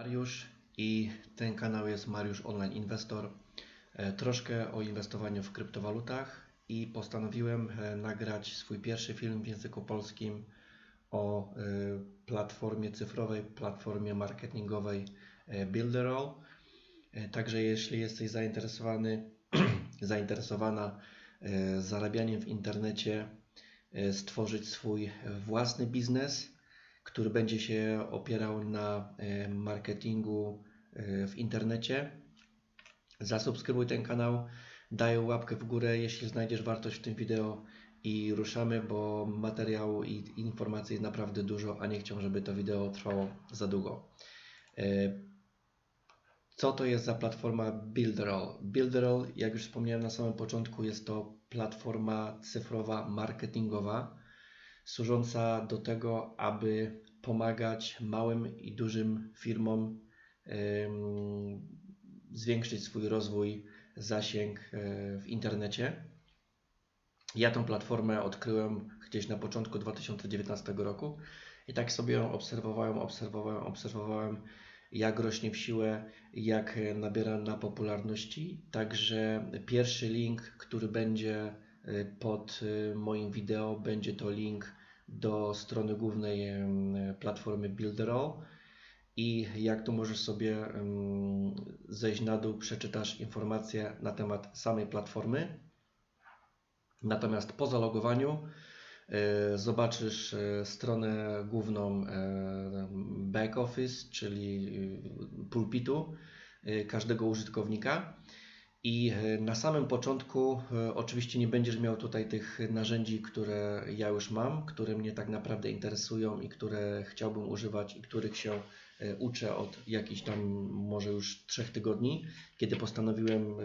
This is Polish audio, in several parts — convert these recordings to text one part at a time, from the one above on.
Mariusz i ten kanał jest Mariusz Online Inwestor. E, Troszkę o inwestowaniu w kryptowalutach i postanowiłem e, nagrać swój pierwszy film w języku polskim o e, platformie cyfrowej, platformie marketingowej Builderall. Także jeśli jesteś zainteresowany, zainteresowana zarabianiem w internecie, stworzyć swój własny biznes, który będzie się opierał na e, marketingu e, w internecie. Zasubskrybuj ten kanał, daj łapkę w górę, jeśli znajdziesz wartość w tym wideo i ruszamy, bo materiału i informacji jest naprawdę dużo, a nie chciałbym, żeby to wideo trwało za długo. E, Co to jest za platforma Builderall? Builderall, jak już wspomniałem na samym początku, jest to platforma cyfrowa marketingowa, służąca do tego, aby pomagać małym i dużym firmom zwiększyć swój rozwój, zasięg e, w internecie. Ja tą platformę odkryłem gdzieś na początku 2019 roku i tak sobie ją obserwowałem, obserwowałem, obserwowałem, jak rośnie w siłę, jak e, nabiera na popularności. Także pierwszy link, który będzie pod e, moim wideo, będzie to link do strony głównej platformy Builderall. I jak tu możesz sobie zejść na dół, przeczytasz informacje na temat samej platformy. Natomiast po zalogowaniu e, zobaczysz e, stronę główną e, back office, czyli pulpitu każdego użytkownika. I e, na samym początku e, oczywiście nie będziesz miał tutaj tych narzędzi, które ja już mam, które mnie tak naprawdę interesują i które chciałbym używać i których się e, uczę od jakichś tam może już trzech tygodni, kiedy postanowiłem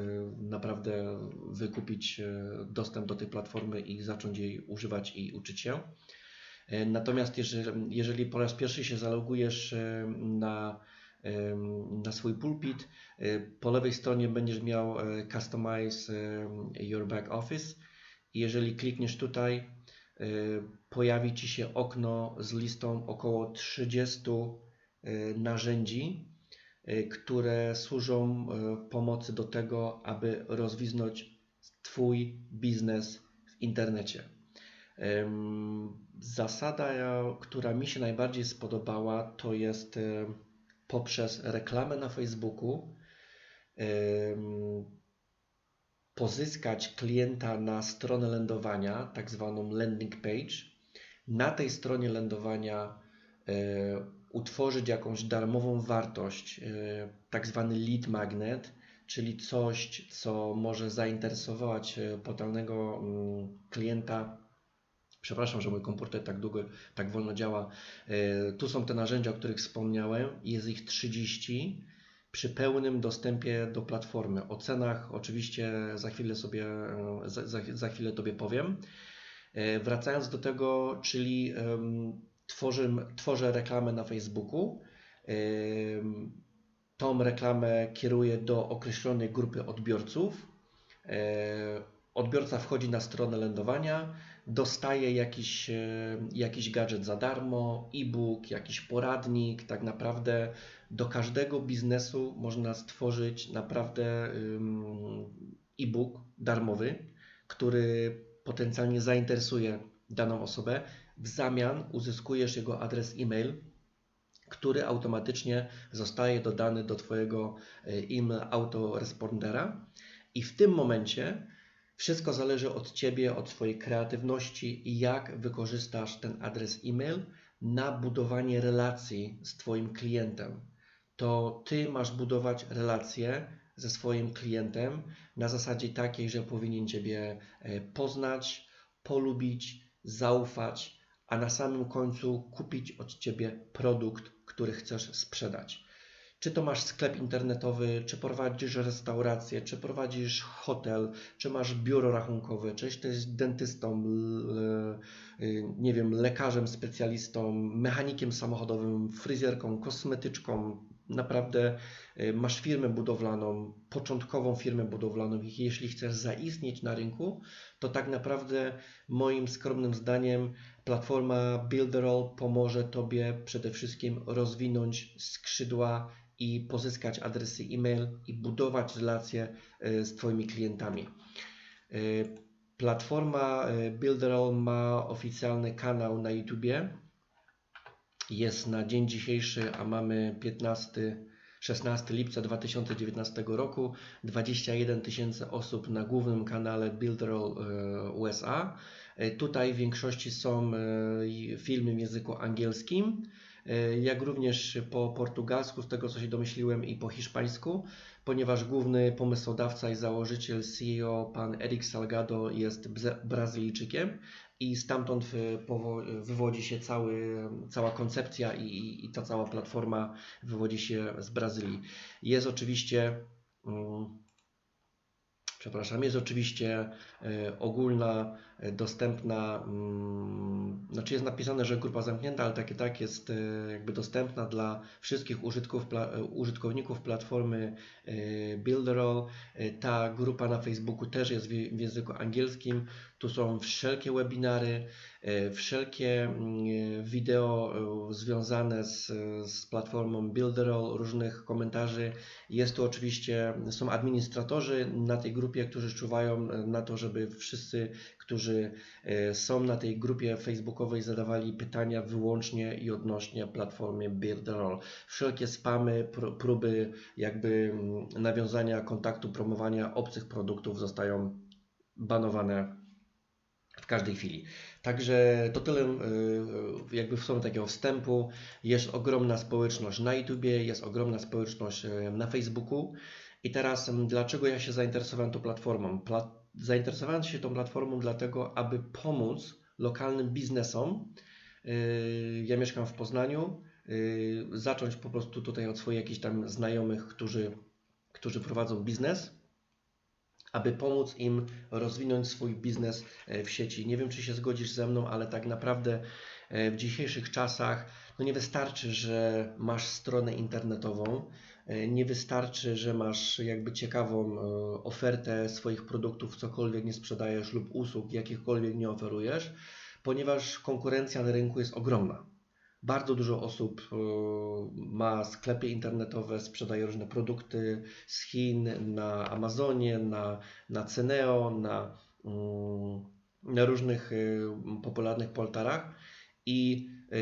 naprawdę wykupić dostęp do tej platformy i zacząć jej używać i uczyć się. Natomiast jeżeli, jeżeli po raz pierwszy się zalogujesz na, na swój pulpit, e, po lewej stronie będziesz miał e, Customize em, Your Back Office jeżeli klikniesz tutaj, e, pojawi Ci się okno z listą około 30 e, narzędzi, e, które służą e, pomocy do tego, aby rozwinąć Twój biznes w internecie. Zasada, która mi się najbardziej spodobała, to jest poprzez reklamę na Facebooku pozyskać klienta na stronę lądowania, tak zwaną landing page. Na tej stronie lądowania e, utworzyć jakąś darmową wartość, e, tak zwany lead magnet, czyli coś, co może zainteresować e, potencjalnego mm, klienta. Przepraszam, że mój komputer tak długo, tak wolno działa. E, Tu są te narzędzia, o których wspomniałem. Jest ich 30 przy pełnym dostępie do platformy. O cenach oczywiście za chwilę sobie, e, za, za, chwilę Tobie powiem. E, Wracając do tego, czyli tworzę, tworzę reklamę na Facebooku. Tą reklamę kieruję do określonej grupy odbiorców. Odbiorca wchodzi na stronę lądowania, dostaje jakiś, e, jakiś gadżet za darmo, e-book, jakiś poradnik. Tak naprawdę do każdego biznesu można stworzyć naprawdę e-book darmowy, który potencjalnie zainteresuje daną osobę. W zamian uzyskujesz jego adres e-mail, który automatycznie zostaje dodany do Twojego e-mail autorespondera i w tym momencie wszystko zależy od Ciebie, od Twojej kreatywności i jak wykorzystasz ten adres e-mail na budowanie relacji z Twoim klientem. To Ty masz budować relacje ze swoim klientem na zasadzie takiej, że powinien Ciebie e, poznać, polubić, zaufać, a na samym końcu kupić od Ciebie produkt, który chcesz sprzedać. Czy to masz sklep internetowy, czy prowadzisz restaurację, czy prowadzisz hotel, czy masz biuro rachunkowe, czy jesteś dentystą, l- y, nie wiem, lekarzem specjalistą, mechanikiem samochodowym, fryzjerką, kosmetyczką, naprawdę y, masz firmę budowlaną, początkową firmę budowlaną i jeśli chcesz zaistnieć na rynku, to tak naprawdę moim skromnym zdaniem platforma Builderall pomoże Tobie przede wszystkim rozwinąć skrzydła i pozyskać adresy e-mail i budować relacje e, z Twoimi klientami. E, platforma Builderall ma oficjalny kanał na YouTubie. Jest na dzień dzisiejszy, a mamy 15 16 lipca 2019 roku 21 tysięcy osób na głównym kanale Builderall USA. Tutaj w większości są filmy w języku angielskim. E, jak również po portugalsku, z tego co się domyśliłem, i po hiszpańsku, ponieważ główny pomysłodawca i założyciel CEO, pan Eric Salgado, jest Brazylijczykiem i stamtąd wywodzi się cały, cała koncepcja i, i ta cała platforma wywodzi się z Brazylii. Jest oczywiście. Um, przepraszam, jest oczywiście e, ogólna, dostępna, mm, znaczy jest napisane, że grupa zamknięta, ale takie tak jest e, jakby dostępna dla wszystkich użytkowników platformy Builderall. Ta grupa na Facebooku też jest w języku angielskim. Tu są wszelkie webinary, e, wszelkie mm, wideo e, związane z, z platformą Builderall, różnych komentarzy. Jest tu oczywiście, są administratorzy na tej grupie, którzy czuwają na to, żeby wszyscy, którzy e, są na tej grupie facebookowej zadawali pytania wyłącznie i odnośnie platformy Builderall. Wszelkie spamy, próby jakby mm, nawiązania kontaktu, promowania obcych produktów zostają banowane w każdej chwili. Także to tyle y, jakby w sumie takiego wstępu. Jest ogromna społeczność na YouTubie, jest ogromna społeczność y, na Facebooku. I teraz dlaczego ja się zainteresowałem tą platformą? Pla zainteresowałem się tą platformą dlatego, aby pomóc lokalnym biznesom. Y, ja mieszkam w Poznaniu. Zacząć po prostu tutaj od swoich jakichś tam znajomych, którzy, którzy prowadzą biznes aby pomóc im rozwinąć swój biznes e, w sieci. Nie wiem, czy się zgodzisz ze mną, ale tak naprawdę w dzisiejszych czasach no nie wystarczy, że masz stronę internetową, e, nie wystarczy, że masz jakby ciekawą ofertę swoich produktów, cokolwiek nie sprzedajesz lub usług, jakichkolwiek nie oferujesz, ponieważ konkurencja na rynku jest ogromna. Bardzo dużo osób e, ma sklepy internetowe, sprzedaje różne produkty z Chin, na Amazonie, na, na Ceneo, na, mm, na różnych e, popularnych portalach i e,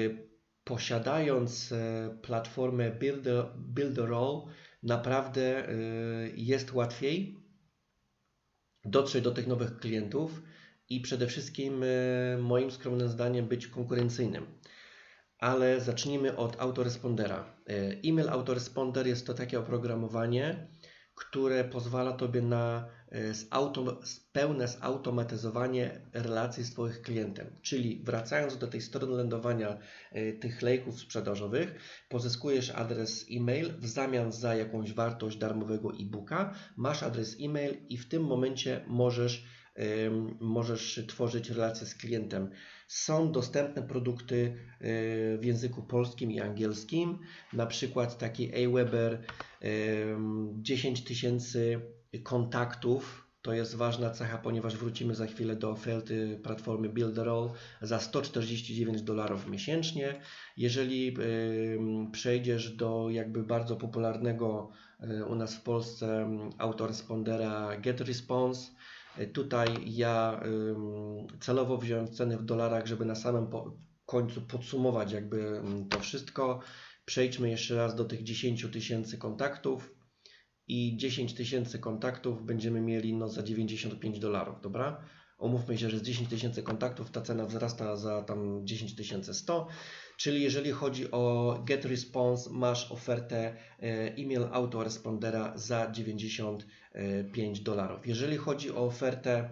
posiadając platformę Builder, Builderall naprawdę jest łatwiej dotrzeć do tych nowych klientów i przede wszystkim moim skromnym zdaniem być konkurencyjnym ale zacznijmy od autorespondera. E, e-mail autoresponder jest to takie oprogramowanie, które pozwala Tobie na e, pełne zautomatyzowanie relacji z Twoich klientem. Czyli wracając do tej strony lądowania e, tych lejków sprzedażowych, pozyskujesz adres e-mail w zamian za jakąś wartość darmowego e-booka, masz adres e-mail i w tym momencie możesz możesz tworzyć relacje z klientem. Są dostępne produkty y, w języku polskim i angielskim, na przykład taki Aweber 10 tysięcy kontaktów. To jest ważna cecha, ponieważ wrócimy za chwilę do oferty platformy Builderall za 149 dolarów miesięcznie. Jeżeli przejdziesz do jakby bardzo popularnego y, u nas w Polsce autorespondera GetResponse, Tutaj ja celowo wziąłem ceny w dolarach, żeby na samym końcu podsumować jakby to wszystko. Przejdźmy jeszcze raz do tych 10 tysięcy kontaktów i 10 tysięcy kontaktów będziemy mieli no za 95 dolarów, dobra? Umówmy się, że z 10 tysięcy kontaktów ta cena wzrasta za tam 10 100, czyli jeżeli chodzi o GetResponse masz ofertę e, e-mail autorespondera za 95 dolarów. Jeżeli chodzi o ofertę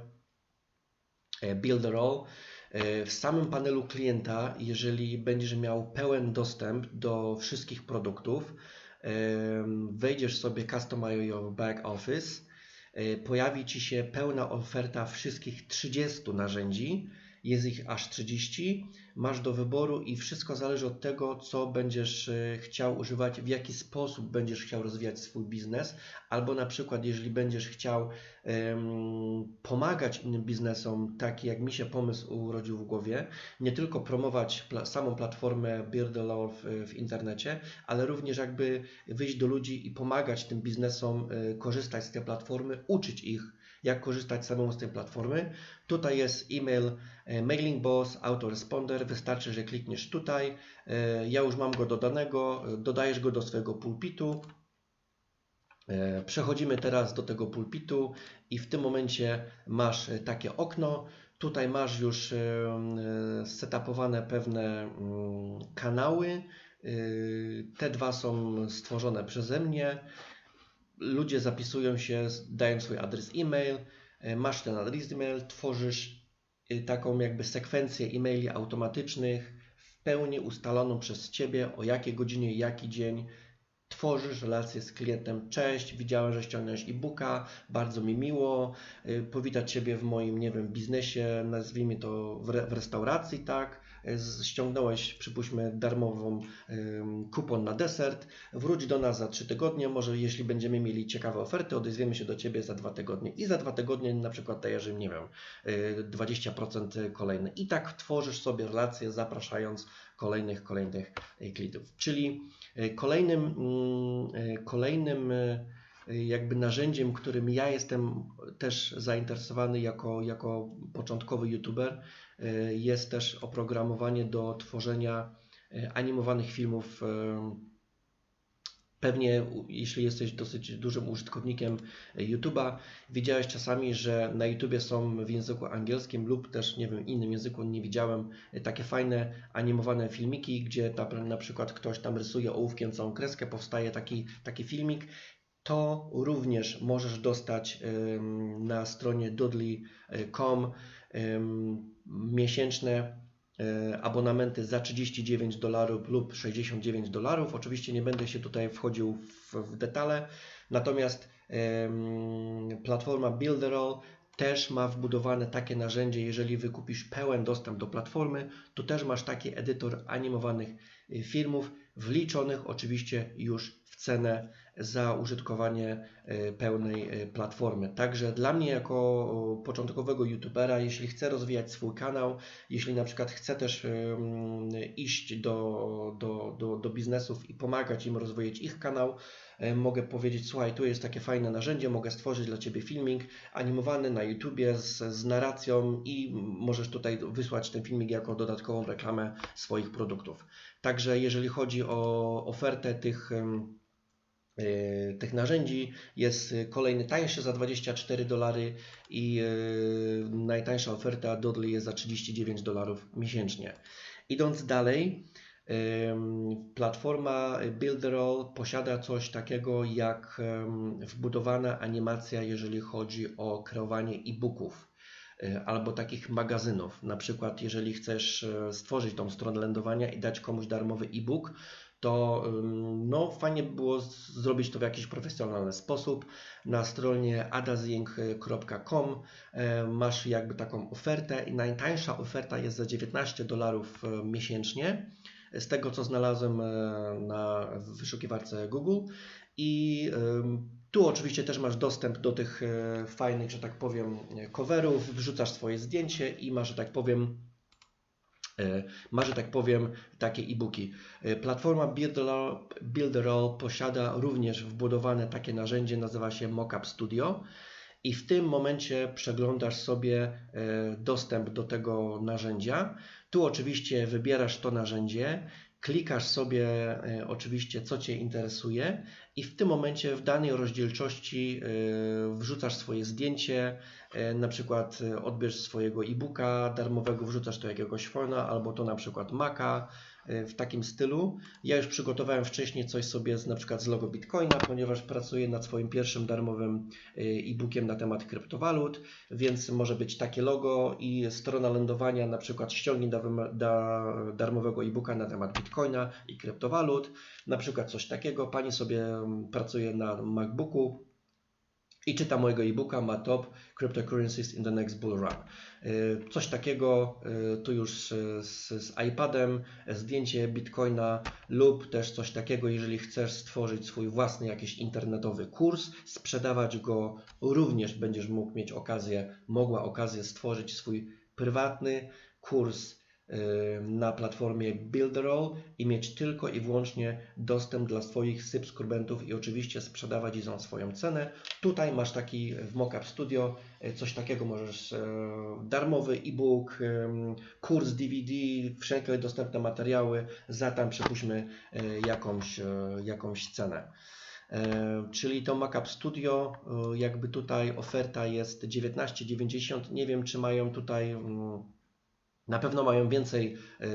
e, Builderall, e, w samym panelu klienta, jeżeli będziesz miał pełen dostęp do wszystkich produktów, wejdziesz sobie Customize Your Back Office, pojawi Ci się pełna oferta wszystkich 30 narzędzi Jest ich aż 30. Masz do wyboru i wszystko zależy od tego, co będziesz e, chciał używać, w jaki sposób będziesz chciał rozwijać swój biznes, albo na przykład, jeżeli będziesz chciał um, pomagać innym biznesom, taki jak mi się pomysł urodził w głowie, nie tylko promować samą platformę Beardlaw w, w internecie, ale również jakby wyjść do ludzi i pomagać tym biznesom y, korzystać z tej platformy, uczyć ich jak korzystać samemu z tej platformy. Tutaj jest e-mail e, Mailing Boss, autoresponder. Wystarczy, że klikniesz tutaj. E, ja już mam go dodanego. Dodajesz go do swojego pulpitu. E, przechodzimy teraz do tego pulpitu i w tym momencie masz takie okno. Tutaj masz już setupowane pewne mm, kanały. Te dwa są stworzone przeze mnie ludzie zapisują się, dają swój adres e-mail, e, masz ten adres e-mail, tworzysz e, taką jakby sekwencję e-maili automatycznych w pełni ustaloną przez Ciebie, o jakiej godzinie, jaki dzień, tworzysz relację z klientem. Cześć, widziałem, że ściągnąłeś e-booka, bardzo mi miło, e, powitać Ciebie w moim, nie wiem, biznesie, nazwijmy to w, re w restauracji, tak, ściągnąłeś, przypuśćmy, darmową kupon na desert, wróć do nas za 3 tygodnie, może jeśli będziemy mieli ciekawe oferty, odezwiemy się do Ciebie za 2 tygodnie. I za 2 tygodnie na przykład dajesz nie wiem, 20% y, kolejne i tak tworzysz sobie relacje, zapraszając kolejnych, kolejnych y, klientów. Czyli y, kolejnym, mm, kolejnym jakby narzędziem, którym ja jestem też zainteresowany jako, jako początkowy youtuber, E, jest też oprogramowanie do tworzenia e, animowanych filmów. E, pewnie, jeśli jesteś dosyć dużym użytkownikiem YouTube'a, widziałeś czasami, że na YouTubie są w języku angielskim lub też, nie wiem, innym języku nie widziałem, takie fajne animowane filmiki, gdzie tam, na przykład ktoś tam rysuje ołówkiem całą kreskę, powstaje taki, taki filmik. To również możesz dostać na stronie dudley.com miesięczne e, abonamenty za 39 dolarów lub 69 dolarów. Oczywiście nie będę się tutaj wchodził w, w detale, natomiast platforma Builderall też ma wbudowane takie narzędzie, jeżeli wykupisz pełen dostęp do platformy, to też masz taki edytor animowanych e, filmów, wliczonych oczywiście już w cenę za użytkowanie e, pełnej e, platformy. Także dla mnie jako początkowego youtubera, jeśli chcę rozwijać swój kanał, jeśli na przykład chcę też iść do, do, do, do biznesów i pomagać im rozwijać ich kanał, mogę powiedzieć, słuchaj, tu jest takie fajne narzędzie, mogę stworzyć dla Ciebie filmik animowany na YouTubie z, z narracją i możesz tutaj wysłać ten filmik jako dodatkową reklamę swoich produktów. Także jeżeli chodzi o ofertę tych E, tych narzędzi. Jest kolejny tańszy za 24 dolary i e, najtańsza oferta Dodley jest za 39 dolarów miesięcznie. Idąc dalej, platforma Builderall posiada coś takiego jak wbudowana animacja, jeżeli chodzi o kreowanie e-booków e, albo takich magazynów. Na przykład, jeżeli chcesz stworzyć tą stronę lądowania i dać komuś darmowy e-book, to no, fajnie by było zrobić to w jakiś profesjonalny sposób. Na stronie adazing.com e, masz jakby taką ofertę i najtańsza oferta jest za 19 dolarów e, miesięcznie. Z tego co znalazłem e, na wyszukiwarce Google i tu oczywiście też masz dostęp do tych fajnych, że tak powiem, coverów, wrzucasz swoje zdjęcie i masz, że tak powiem, E, ma, że tak powiem, takie e-booki. E, platforma Builderall, Builderall posiada również wbudowane takie narzędzie, nazywa się Mockup Studio i w tym momencie przeglądasz sobie e, dostęp do tego narzędzia. Tu oczywiście wybierasz to narzędzie, klikasz sobie oczywiście co Cię interesuje i w tym momencie w danej rozdzielczości wrzucasz swoje zdjęcie, E, na przykład e, odbierz swojego e-booka darmowego, wrzucasz to jakiegoś fona albo to na przykład Maca e, w takim stylu. Ja już przygotowałem wcześniej coś sobie z, na przykład z logo Bitcoina, ponieważ pracuję nad swoim pierwszym darmowym e-bookiem na temat kryptowalut, więc może być takie logo i strona lądowania, na przykład ściągnij da, da, darmowego e-booka na temat Bitcoina i kryptowalut, na przykład coś takiego. Pani sobie pracuje na MacBooku, i czyta mojego e-booka, ma top Cryptocurrencies in the Next Bull Run. Y, Coś takiego y, tu już z, z iPadem, zdjęcie Bitcoina lub też coś takiego, jeżeli chcesz stworzyć swój własny jakiś internetowy kurs, sprzedawać go, również będziesz mógł mieć okazję, mogła okazję stworzyć swój prywatny kurs na platformie Builderall i mieć tylko i wyłącznie dostęp dla swoich subskrybentów i oczywiście sprzedawać i za swoją cenę. Tutaj masz taki w Mockup Studio y, coś takiego możesz e, darmowy e-book, kurs DVD, wszelkie dostępne materiały za tam przypuśćmy e, jakąś, e, jakąś cenę. E, Czyli to Mockup Studio, e, jakby tutaj oferta jest 19,90. Nie wiem, czy mają tutaj. Na pewno mają więcej. e,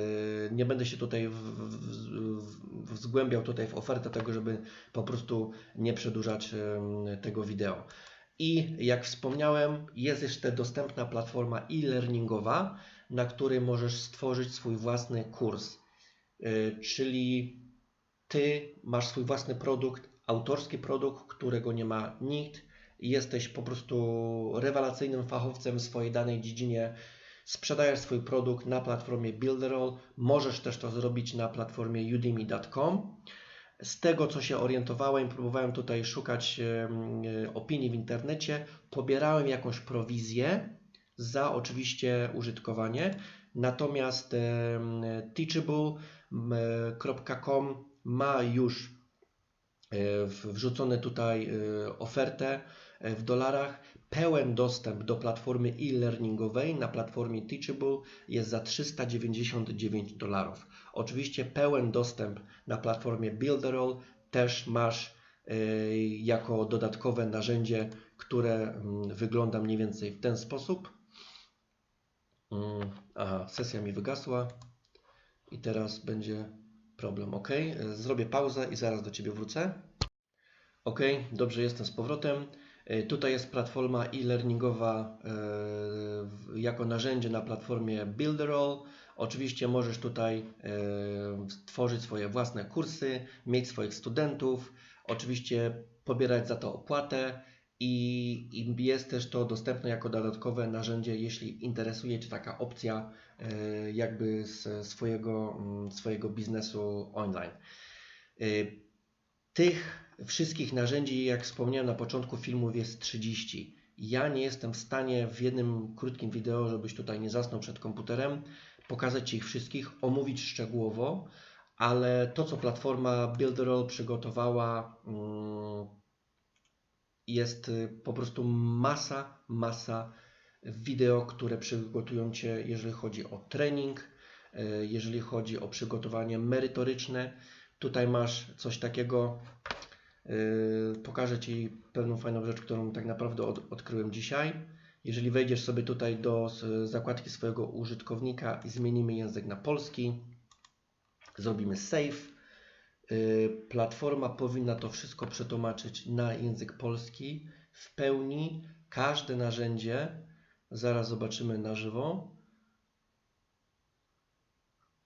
Nie będę się tutaj w, zgłębiał tutaj w ofertę tego, żeby po prostu nie przedłużać em, tego wideo. I jak wspomniałem, jest jeszcze dostępna platforma e-learningowa, na której możesz stworzyć swój własny kurs. E, Czyli ty masz swój własny produkt, autorski produkt, którego nie ma nikt. Jesteś po prostu rewelacyjnym fachowcem w swojej danej dziedzinie. Sprzedajesz swój produkt na platformie Builderall. Możesz też to zrobić na platformie udemy.com. Z tego, co się orientowałem, próbowałem tutaj szukać opinii w internecie. Pobierałem jakąś prowizję za oczywiście użytkowanie. Natomiast teachable.com ma już e, wrzucone tutaj e, ofertę w dolarach. Pełen dostęp do platformy e-learningowej na platformie Teachable jest za 399 dolarów. Oczywiście pełen dostęp na platformie Builderall też masz e, jako dodatkowe narzędzie, które mm, wygląda mniej więcej w ten sposób. Mm, Aha, sesja mi wygasła i teraz będzie problem. OK, zrobię pauzę i zaraz do Ciebie wrócę. OK, dobrze, jestem z powrotem. E, Tutaj jest platforma e-learningowa e, jako narzędzie na platformie Builderall. Oczywiście możesz tutaj e, tworzyć swoje własne kursy, mieć swoich studentów, oczywiście pobierać za to opłatę i, jest też to dostępne jako dodatkowe narzędzie, jeśli interesuje Cię taka opcja jakby z swojego, mm, swojego biznesu online. Tych wszystkich narzędzi, jak wspomniałem na początku filmów, jest 30. Ja nie jestem w stanie w jednym krótkim wideo, żebyś tutaj nie zasnął przed komputerem, pokazać Ci ich wszystkich, omówić szczegółowo, ale to, co platforma Builderall przygotowała, mm, jest y, po prostu masa, masa wideo, które przygotują Cię, jeżeli chodzi o trening, y, jeżeli chodzi o przygotowanie merytoryczne. Tutaj masz coś takiego, pokażę Ci pewną fajną rzecz, którą tak naprawdę od, odkryłem dzisiaj. Jeżeli wejdziesz sobie tutaj do zakładki swojego użytkownika i zmienimy język na polski, zrobimy save. Yy, Platforma powinna to wszystko przetłumaczyć na język polski w pełni. Każde narzędzie, zaraz zobaczymy na żywo.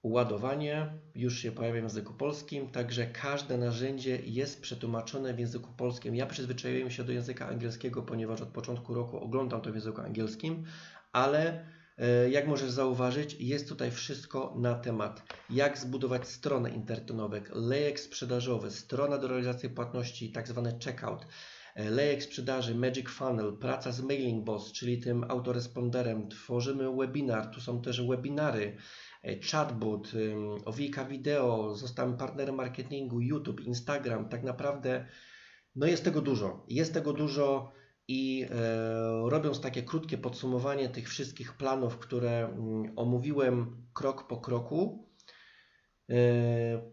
Ładowanie już się pojawia w języku polskim, także każde narzędzie jest przetłumaczone w języku polskim. Ja przyzwyczaiłem się do języka angielskiego, ponieważ od początku roku oglądam to w języku angielskim, ale e, jak możesz zauważyć, jest tutaj wszystko na temat jak zbudować stronę internetową, lejek sprzedażowy, strona do realizacji płatności, tak zwany checkout, e, lejek sprzedaży, Magic Funnel, praca z Mailing Boss, czyli tym autoresponderem, tworzymy webinar, tu są też webinary, chatbot, ym, Owika Wideo, zostałem partnerem marketingu, YouTube, Instagram, tak naprawdę no jest tego dużo. Jest tego dużo i e, robiąc takie krótkie podsumowanie tych wszystkich planów, które mm, omówiłem krok po kroku, e,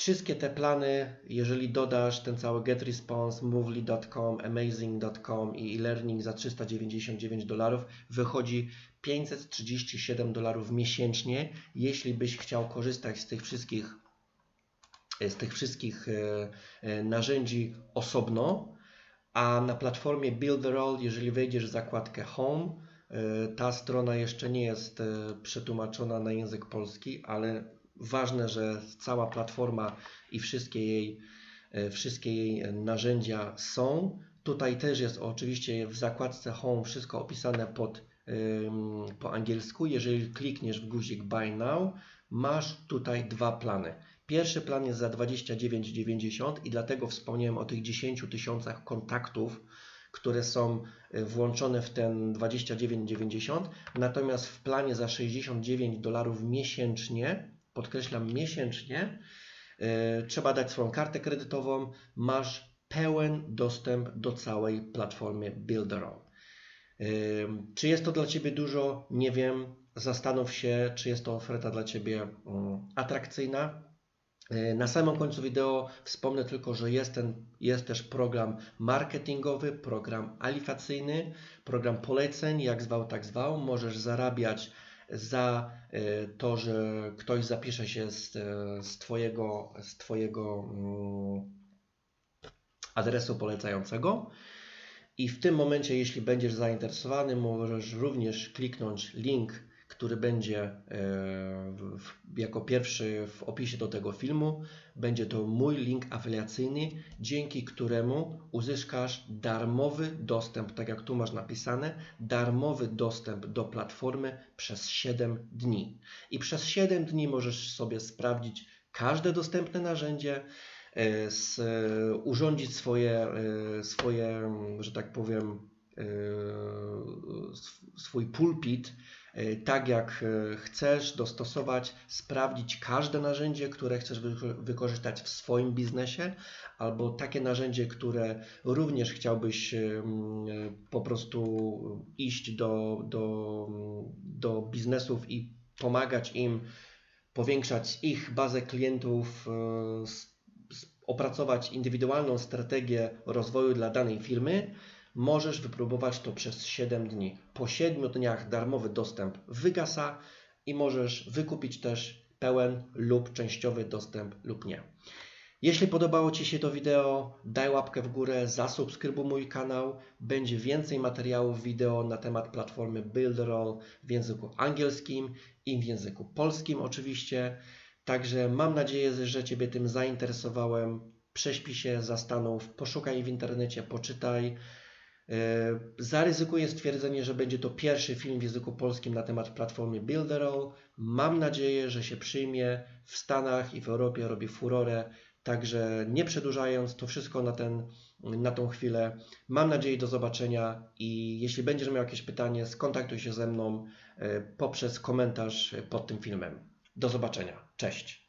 wszystkie te plany, jeżeli dodasz ten cały GetResponse, Movely.com, Amazing.com i e-learning za 399 dolarów, wychodzi 537 dolarów miesięcznie, jeśli byś chciał korzystać z tych wszystkich z tych wszystkich e, e, narzędzi osobno, a na platformie Builderall, jeżeli wejdziesz w zakładkę Home, e, ta strona jeszcze nie jest przetłumaczona na język polski, ale ważne, że cała platforma i wszystkie jej, e, wszystkie jej narzędzia są. Tutaj też jest oczywiście w zakładce Home wszystko opisane pod, po angielsku. Jeżeli klikniesz w guzik Buy Now, masz tutaj dwa plany. Pierwszy plan jest za 29,90 i dlatego wspomniałem o tych 10 tysiącach kontaktów, które są y, włączone w ten 29,90. Natomiast w planie za 69 dolarów miesięcznie, podkreślam miesięcznie, yy, trzeba dać swoją kartę kredytową, masz pełen dostęp do całej platformy Builderall. Ym, Czy jest to dla Ciebie dużo? Nie wiem. Zastanów się, czy jest to oferta dla Ciebie atrakcyjna. Yy, Na samym końcu wideo wspomnę tylko, że jest, ten, jest też program marketingowy, program alifacyjny, program poleceń, jak zwał, tak zwał. Możesz zarabiać za yy, to, że ktoś zapisze się z, yy, z Twojego, z twojego mm, adresu polecającego. I w tym momencie, jeśli będziesz zainteresowany, możesz również kliknąć link, który będzie e, w, jako pierwszy w opisie do tego filmu. Będzie to mój link afiliacyjny, dzięki któremu uzyskasz darmowy dostęp, tak jak tu masz napisane, darmowy dostęp do platformy przez 7 dni. I przez 7 dni możesz sobie sprawdzić każde dostępne narzędzie, e, s, urządzić swoje, e, swoje, że tak powiem, e, sw- swój pulpit e, tak jak e, chcesz, dostosować, sprawdzić każde narzędzie, które chcesz wyko- wykorzystać w swoim biznesie, albo takie narzędzie, które również chciałbyś e, po prostu iść do, do, do biznesów i pomagać im powiększać ich bazę klientów, e, opracować indywidualną strategię rozwoju dla danej firmy, możesz wypróbować to przez 7 dni. Po 7 dniach darmowy dostęp wygasa i możesz wykupić też pełen lub częściowy dostęp lub nie. Jeśli podobało Ci się to wideo, daj łapkę w górę, zasubskrybuj mój kanał. Będzie więcej materiałów wideo na temat platformy Builderall w języku angielskim i w języku polskim oczywiście. Także mam nadzieję, że Ciebie tym zainteresowałem. Prześpij się, zastanów, poszukaj w internecie, poczytaj. Yy, Zaryzykuję stwierdzenie, że będzie to pierwszy film w języku polskim na temat platformy Builderall. Mam nadzieję, że się przyjmie. W Stanach i w Europie robi furorę. Także nie przedłużając, to wszystko na, ten, na tą chwilę. Mam nadzieję do zobaczenia i jeśli będziesz miał jakieś pytanie, skontaktuj się ze mną e, poprzez komentarz pod tym filmem. Do zobaczenia. Cześć.